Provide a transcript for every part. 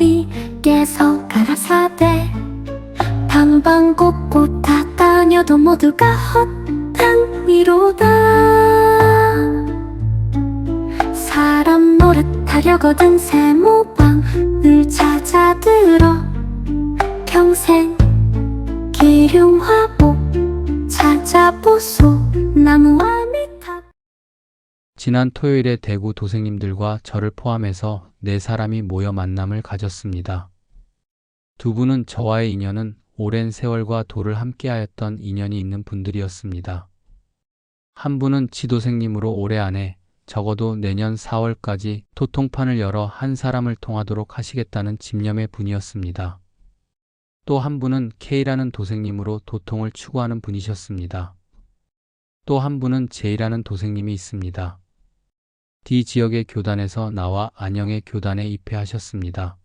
나비께서 가라사대. 방방곡곡 다 다녀도 모두가 헛땅 위로다. 사람 노릇하려거든 세모방을 찾아들어. 평생 기륭화복 찾아보소. 나무와 밑탑 지난 토요일에 대구 도생님들과 저를 포함해서 네 사람이 모여 만남을 가졌습니다. 두 분은 저와의 인연은 오랜 세월과 도를 함께하였던 인연이 있는 분들이었습니다. 한 분은 지도생님으로 올해 안에 적어도 내년 4월까지 토통판을 열어 한 사람을 통하도록 하시겠다는 집념의 분이었습니다. 또 한 분은 K라는 도생님으로 도통을 추구하는 분이셨습니다. 또 한 분은 J라는 도생님이 있습니다. D 지역의 교단에서 나와 안영의 교단에 입회하셨습니다.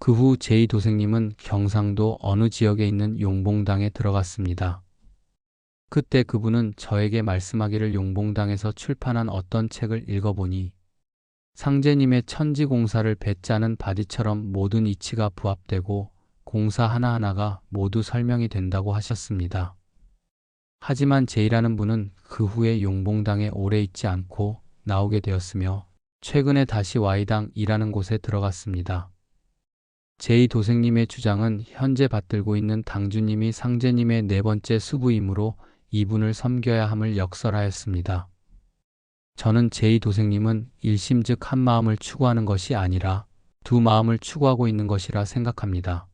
그후 J 도생님은 경상도 어느 지역에 있는 용봉당에 들어갔습니다. 그때 그분은 저에게 말씀하기를 용봉당에서 출판한 어떤 책을 읽어보니 상제님의 천지공사를 배짜는 바디처럼 모든 이치가 부합되고 공사 하나하나가 모두 설명이 된다고 하셨습니다. 하지만 제이라는 분은 그 후에 용봉당에 오래 있지 않고 나오게 되었으며 최근에 다시 Y당이라는 곳에 들어갔습니다. 제이 도생님의 주장은 현재 받들고 있는 당주님이 상제님의 네 번째 수부이므로 이분을 섬겨야 함을 역설하였습니다. 저는 제이 도생님은 일심 즉 한 마음을 추구하는 것이 아니라 두 마음을 추구하고 있는 것이라 생각합니다.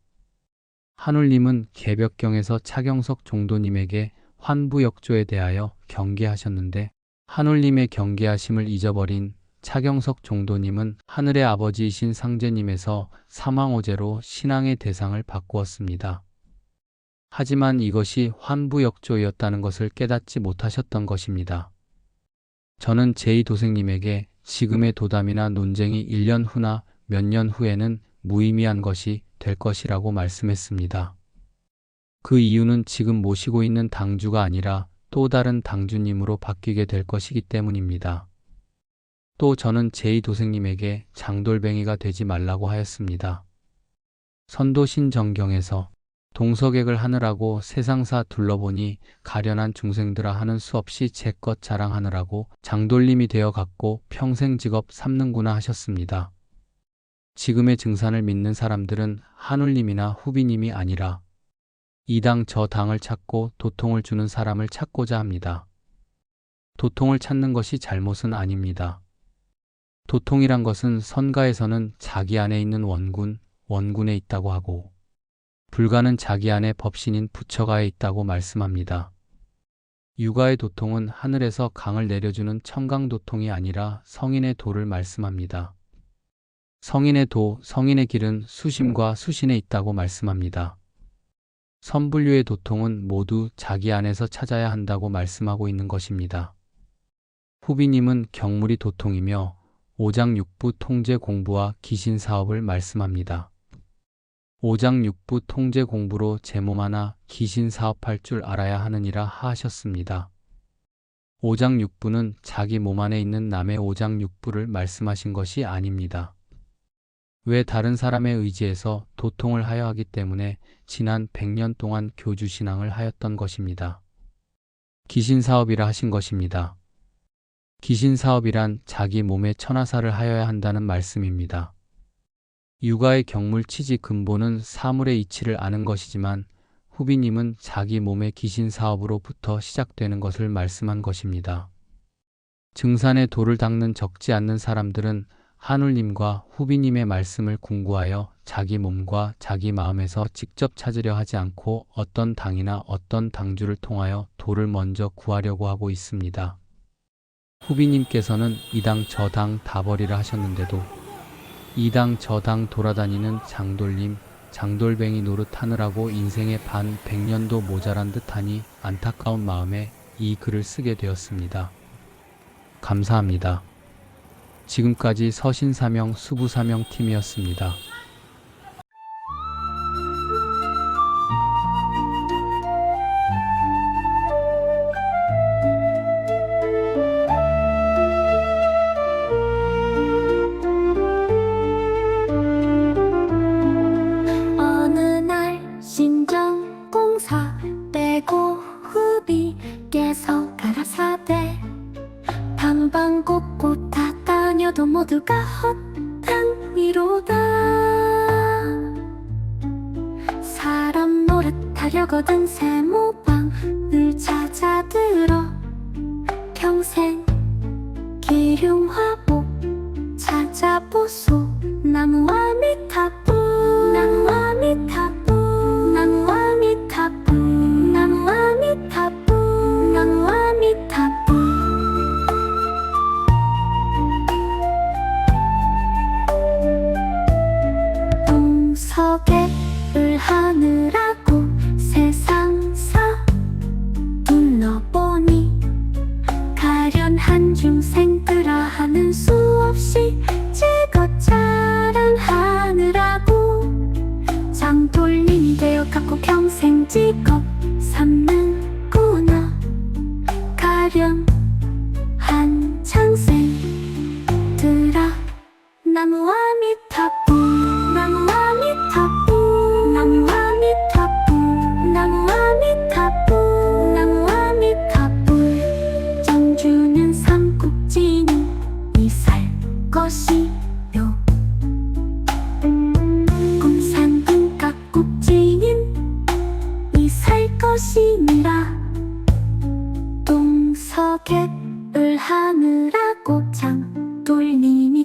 한울님은 개벽경에서 차경석 종도님에게 환부역조에 대하여 경계하셨는데 한울님의 경계하심을 잊어버린 차경석 종도님은 하늘의 아버지이신 상제님에서 사망오제로 신앙의 대상을 바꾸었습니다. 하지만 이것이 환부역조였다는 것을 깨닫지 못하셨던 것입니다. 저는 제2 도생님에게 지금의 도담이나 논쟁이 1년 후나 몇 년 후에는 무의미한 것이 될 것이라고 말씀했습니다. 그 이유는 지금 모시고 있는 당주가 아니라 또 다른 당주님으로 바뀌게 될 것이기 때문입니다. 또 저는 제2 도생님에게 장돌뱅이가 되지 말라고 하였습니다. 선도신 정경에서 동서객을 하느라고 세상사 둘러보니 가련한 중생들아 하는 수 없이 제 것 자랑하느라고 장돌림이 되어 갔고 평생 직업 삼는구나 하셨습니다. 지금의 증산을 믿는 사람들은 한울님이나 후비님이 아니라 이 당 저 당을 찾고 도통을 주는 사람을 찾고자 합니다. 도통을 찾는 것이 잘못은 아닙니다. 도통이란 것은 선가에서는 자기 안에 있는 원군, 원군에 있다고 하고 불가는 자기 안에 법신인 부처가에 있다고 말씀합니다. 육아의 도통은 하늘에서 강을 내려주는 청강도통이 아니라 성인의 도를 말씀합니다. 성인의 도, 성인의 길은 수심과 수신에 있다고 말씀합니다. 선불류의 도통은 모두 자기 안에서 찾아야 한다고 말씀하고 있는 것입니다. 후비님은 경물이 도통이며 오장육부 통제 공부와 기신 사업을 말씀합니다. 오장육부 통제 공부로 제 몸 하나 기신 사업할 줄 알아야 하느니라 하셨습니다. 오장육부는 자기 몸 안에 있는 남의 오장육부를 말씀하신 것이 아닙니다. 왜 다른 사람의 의지에서 도통을 하여 하기 때문에 지난 100년 동안 교주 신앙을 하였던 것입니다. 기신사업이라 하신 것입니다. 기신사업이란 자기 몸에 천하사를 하여야 한다는 말씀입니다. 육아의 경물 치지 근본은 사물의 이치를 아는 것이지만 후비님은 자기 몸의 기신사업으로부터 시작되는 것을 말씀한 것입니다. 증산의 도를 닦는 적지 않는 사람들은 한울님과 후비님의 말씀을 궁구하여 자기 몸과 자기 마음에서 직접 찾으려 하지 않고 어떤 당이나 어떤 당주를 통하여 도를 먼저 구하려고 하고 있습니다. 후비님께서는 이 당 저 당 다 버리라 하셨는데도 이 당 저 당 돌아다니는 장돌님, 장돌뱅이 노릇하느라고 인생의 반 백년도 모자란 듯하니 안타까운 마음에 이 글을 쓰게 되었습니다. 감사합니다. 지금까지 서신사명 수부사명 팀이었습니다. 거든 세모방을 찾아 들어. 평생 기륭화복 찾아보소. 나무와 미타부 나무와 미타부 나무와 미타부 나무와 미타부 나무와 미타부. 동서개 평생 직업 삼는구나 가련한 장생들아 나무와 미타부 나무와 미타부 나무와 미타부 나무와 미타부 나무와 미타부 정주는 삼국지는 이살 것이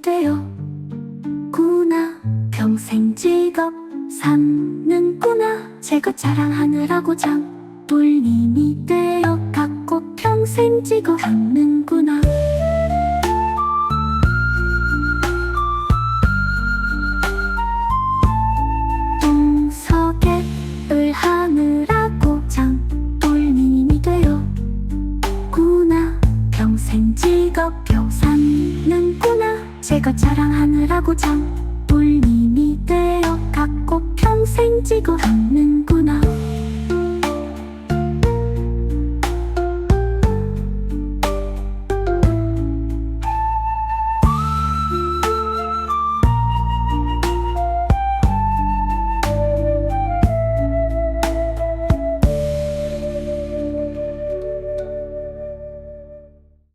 되어 구나 평생 직업 삼는구나. 제것 자랑하느라고 장돌림이 되어 갖고 평생 직업 삼는구나. 평생 직업 표 삼는구나 제가 자랑하느라고 장돌림이 되어 갖고 평생 직업 삼는구나